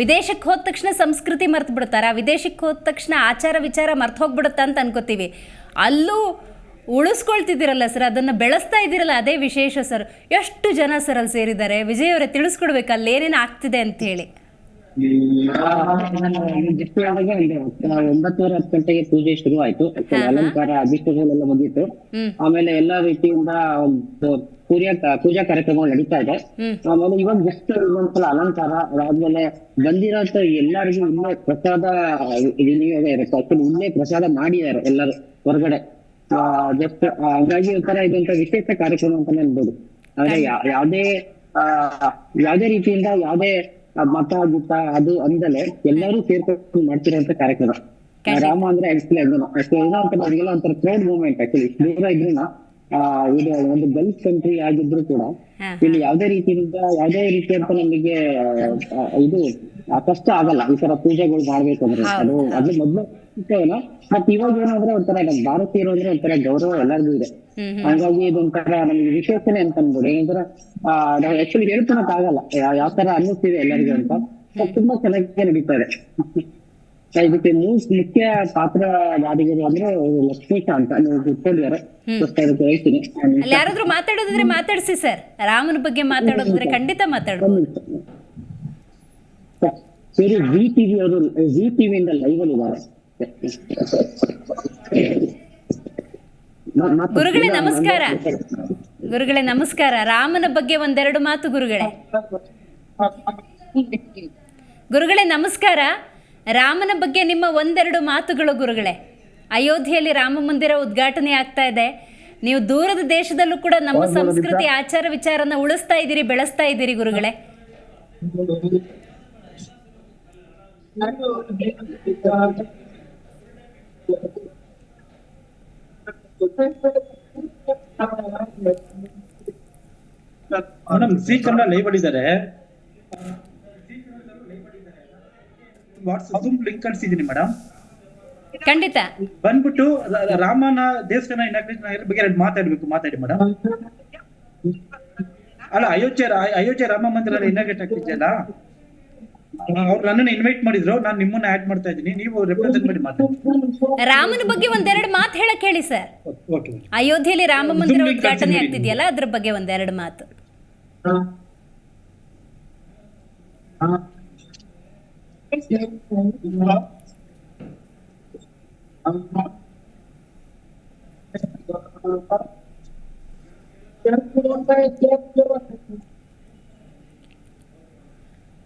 ವಿದೇಶಕ್ಕೆ ಹೋದ ತಕ್ಷಣ ಸಂಸ್ಕೃತಿ ಮರ್ತು ಬಿಡ್ತಾರ, ವಿದೇಶಕ್ಕೆ ಹೋದ ತಕ್ಷಣ ಆಚಾರ ವಿಚಾರ ಮರ್ತು ಹೋಗ್ಬಿಡುತ್ತೆ ಅಂತ ಅನ್ಕೋತೀವಿ. ಅಲ್ಲೂ ಉಳಿಸ್ಕೊಳ್ತಿದ್ದೀರಲ್ಲ ಸರ್, ಅದನ್ನು ಬೆಳೆಸ್ತಾ ಇದ್ದೀರಲ್ಲ ಅದೇ ವಿಶೇಷ ಸರ್. ಎಷ್ಟು ಜನ ಸರ್ ಅಲ್ಲಿ ಸೇರಿದ್ದಾರೆ? ವಿಜಯ್ ಅವರೇ, ತಿಳಿಸ್ಕೊಡ್ಬೇಕು, ಅಲ್ಲಿ ಏನೇನು ಆಗ್ತಿದೆ ಅಂತ ಹೇಳಿ. ಹೇಳಿದಾಗ ಒಂದು ಒಂಬತ್ತುವರೆ ಹತ್ತು ಗಂಟೆಗೆ ಪೂಜೆ ಶುರು ಆಯ್ತು ಅಲಂಕಾರ ಮುಗೀತು. ಹ್ಮ್. ಆಮೇಲೆ ಎಲ್ಲಾ ರೀತಿಯಿಂದ ಒಂದು ಪೂಜಾ ಪೂಜಾ ಕಾರ್ಯಕ್ರಮಗಳು ನಡೀತಾ ಇದೆ. ಆಮೇಲೆ ಇವಾಗ ಜಸ್ಟ್ ಒಂದ್ಸಲ ಅಲಂಕಾರ ಅದಾದ್ಮೇಲೆ ಬಂದಿರೋ ಎಲ್ಲರಿಗೂ ಇನ್ನೇ ಪ್ರಸಾದ ಇರುತ್ತೆ. ಇನ್ನೇ ಪ್ರಸಾದ ಮಾಡಿದ್ದಾರೆ ಎಲ್ಲರೂ ಹೊರಗಡೆ. ಜಸ್ಟ್ ಹಾಗಾಗಿ ಒಂಥರ ಇದೊಂತ ವಿಶೇಷ ಕಾರ್ಯಕ್ರಮ ಅಂತಾನೆ ಅನ್ಬೋದು ಅಂದ್ರೆ ಯಾ- ಯಾವ್ದೇ ಆ ಯಾವ್ದೇ ರೀತಿಯಿಂದ ಯಾವ್ದೇ ಮತ ಗೀತ ಅದು ಅಂದಲೆ ಎಲ್ಲರೂ ಸೇರ್ಕೊಂಡು ಮಾಡ್ತಿರೋಂತ ಕಾರ್ಯಕ್ರಮ. ರಾಮ ಅಂದ್ರೆ ಆಕ್ಚುಲಿ ಅದನ್ನು ಏನೋ ಅಂತ ನಮಗೆಲ್ಲ ಒಂಥರ ಪ್ರೌಡ್ ಮೂಮೆಂಟ್ ಆಕ್ಚುಲಿ ದೂರ ಇದ್ರೂ ಆ ಇದು ಒಂದು ಗಲ್ಫ್ ಕಂಟ್ರಿ ಆಗಿದ್ರು ಕೂಡ. ಇಲ್ಲಿ ಯಾವ್ದೇ ರೀತಿಯಿಂದ ಯಾವ್ದೇ ರೀತಿಯಂತ ನಮಗೆ ಇದು ಕಷ್ಟ ಆಗಲ್ಲ. ಈ ತರ ಪೂಜೆಗಳು ಮಾಡ್ಬೇಕು ಅಂದ್ರೆ. ಅದು ಅದು ಮೊದ್ಲು ಏನೋ ಬಟ್ ಇವಾಗ ಏನಂದ್ರೆ ಒಂಥರ ನಮ್ ಭಾರತೀಯರು ಅಂದ್ರೆ ಒಂಥರ ಗೌರವ ಎಲ್ಲರಿಗೂ ಇದೆ. ಹಾಗಾಗಿ ಇದೊಂಥರ ನಮ್ಗೆ ವಿಶೇಷನೆ ಅಂತ ಅನ್ಬೋದು. ಏನಂದ್ರೆ ನಾವು ಆಕ್ಚುಲಿ ಹೇಳ್ಕೊಳಕ್ ಆಗಲ್ಲ. ಯಾವ ತರ ಅನ್ನಿಸ್ತಿದೆ ಎಲ್ಲರಿಗೂ ಅಂತ. ತುಂಬಾ ಚೆನ್ನಾಗಿ ನಡೀತಾ ಇದೆ. ಇದಕ್ಕೆ ಮೂ- ಮುಖ್ಯ ಪಾತ್ರಧಾರಿಗಳು ಅಂದ್ರೆ ಲಕ್ಷ್ಮೀಕಾಂತ್ ನೀವು ಕೂತ್ಕೊಂಡಿದ್ದಾರೆ ಹೇಳ್ತೀನಿ. ಯಾರಾದ್ರೂ ಮಾತಾಡೋದಿದ್ರೆ ಮಾತಾಡ್ಸಿ ಸರ್. ರಾಮನ ಬಗ್ಗೆ ಮಾತಾಡೋದಿದ್ರೆ ಖಂಡಿತ ಮಾತಾಡೋದು ಸರಿ ಜಿ ಟಿವಿ ಅವರು ಜಿ ಟಿವಿಯಿಂದ ಲೈವ್ ಅಲ್ಲಿ ಇದ್ದಾರೆ. ಗುರುಗಳೇ ನಮಸ್ಕಾರ. ಗುರುಗಳೇ ನಮಸ್ಕಾರ. ರಾಮನ ಬಗ್ಗೆ ಒಂದೆರಡು ಮಾತು ಗುರುಗಳೇ. ಗುರುಗಳೇ ನಮಸ್ಕಾರ. ರಾಮನ ಬಗ್ಗೆ ನಿಮ್ಮ ಒಂದೆರಡು ಮಾತುಗಳು ಗುರುಗಳೇ. ಅಯೋಧ್ಯೆಯಲ್ಲಿ ರಾಮ ಮಂದಿರ ಉದ್ಘಾಟನೆ ಆಗ್ತಾ ಇದೆ. ನೀವು ದೂರದ ದೇಶದಲ್ಲೂ ಕೂಡ ನಮ್ಮ ಸಂಸ್ಕೃತಿ ಆಚಾರ ವಿಚಾರನ ಉಳಿಸ್ತಾ ಇದ್ದೀರಿ ಬೆಳೆಸ್ತಾ ಇದ್ದೀರಿ ಗುರುಗಳೇ. ಮೇಡಮ್ ಜಿ ಕನ್ನಡ ಲೈವ್ ಮಾಡಿದ್ದಾರೆ ವಾಟ್ಸ್ಆಪ್ ಜೂಮ್ ಲಿಂಕ್ ಕಳಿಸಿದ್ದೀನಿ ಮೇಡಮ್. ಖಂಡಿತ. ಬಂದ್ಬಿಟ್ಟು ರಾಮನ ದೇವಸ್ಥಾನ ಇನಾಗ್ರೇಷನ್ ಬಗ್ಗೆ ಎರಡು ಮಾತಾಡ್ಬೇಕು ಮಾತಾಡಿ ಮೇಡಮ್. ಅಲ್ಲ ಅಯೋಧ್ಯೆ ಅಯೋಧ್ಯೆ ರಾಮ ಮಂದಿರ ಇನಾಗ್ರೇಟ್ ಆಗ್ತಿದೆಯಲ್ಲ? ಅವ್ರು ನನ್ನನ್ನು ಇನ್ವೈಟ್ ಮಾಡಿದ್ರು. ನಾನು ನಿಮ್ಮನ್ನ ಆಡ್ ಮಾಡ್ತಾ ಇದ್ದೀನಿ. ನೀವು ರೆಪ್ರೆಸೆಂಟ್ ಮಾಡಿ ಮಾತಾಡಿ. ರಾಮನ ಬಗ್ಗೆ ಒಂದೆರಡು ಮಾತು ಹೇಳಕ್ ಹೇಳಿ ಸರ್ ಓಕೆ ಅಯೋಧ್ಯೆಯಲ್ಲಿ ರಾಮ ಮಂದಿರ ಉದ್ಘಾಟನೆ ಆಗ್ತಿದೆಯಲ್ಲ ಅದ್ರ ಬಗ್ಗೆ ಒಂದೆರಡು ಮಾತು.